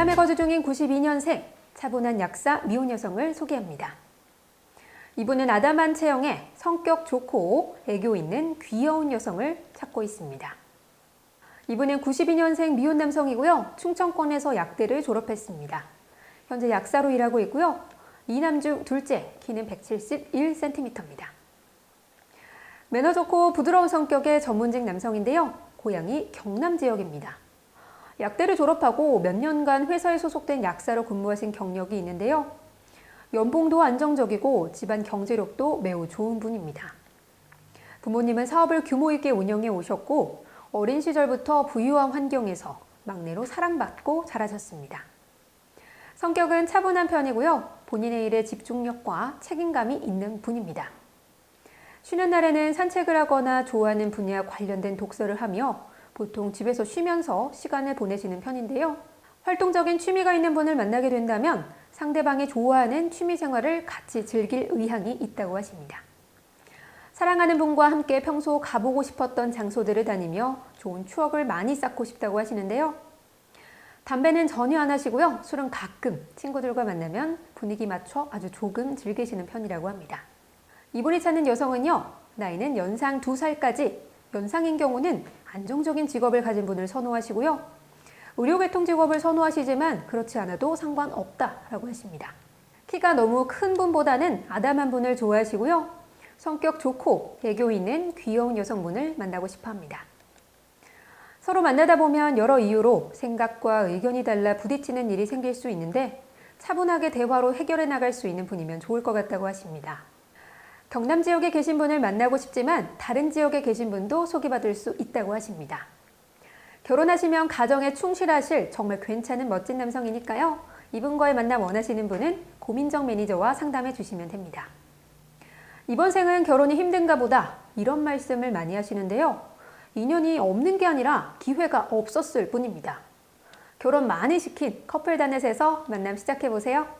경남에 거주 중인 92년생 차분한 약사 미혼 여성을 소개합니다. 이분은 아담한 체형에 성격 좋고 애교 있는 귀여운 여성을 찾고 있습니다. 이분은 92년생 미혼 남성이고요. 충청권에서 약대를 졸업했습니다. 현재 약사로 일하고 있고요. 이남 중 둘째, 키는 171cm입니다. 매너 좋고 부드러운 성격의 전문직 남성인데요. 고향이 경남 지역입니다. 약대를 졸업하고 몇 년간 회사에 소속된 약사로 근무하신 경력이 있는데요. 연봉도 안정적이고 집안 경제력도 매우 좋은 분입니다. 부모님은 사업을 규모 있게 운영해 오셨고 어린 시절부터 부유한 환경에서 막내로 사랑받고 자라셨습니다. 성격은 차분한 편이고요. 본인의 일에 집중력과 책임감이 있는 분입니다. 쉬는 날에는 산책을 하거나 좋아하는 분야 관련된 독서를 하며 보통 집에서 쉬면서 시간을 보내시는 편인데요. 활동적인 취미가 있는 분을 만나게 된다면 상대방이 좋아하는 취미 생활을 같이 즐길 의향이 있다고 하십니다. 사랑하는 분과 함께 평소 가보고 싶었던 장소들을 다니며 좋은 추억을 많이 쌓고 싶다고 하시는데요. 담배는 전혀 안 하시고요. 술은 가끔 친구들과 만나면 분위기 맞춰 아주 조금 즐기시는 편이라고 합니다. 이분이 찾는 여성은요, 나이는 연상 2살까지, 연상인 경우는 안정적인 직업을 가진 분을 선호하시고요. 의료계통 직업을 선호하시지만 그렇지 않아도 상관없다라고 하십니다. 키가 너무 큰 분보다는 아담한 분을 좋아하시고요. 성격 좋고 애교 있는 귀여운 여성분을 만나고 싶어 합니다. 서로 만나다 보면 여러 이유로 생각과 의견이 달라 부딪히는 일이 생길 수 있는데 차분하게 대화로 해결해 나갈 수 있는 분이면 좋을 것 같다고 하십니다. 경남 지역에 계신 분을 만나고 싶지만 다른 지역에 계신 분도 소개받을 수 있다고 하십니다. 결혼하시면 가정에 충실하실 정말 괜찮은 멋진 남성이니까요. 이분과의 만남 원하시는 분은 고민정 매니저와 상담해 주시면 됩니다. 이번 생은 결혼이 힘든가 보다 이런 말씀을 많이 하시는데요. 인연이 없는 게 아니라 기회가 없었을 뿐입니다. 결혼 많이 시킨 커플 단넷에서 만남 시작해 보세요.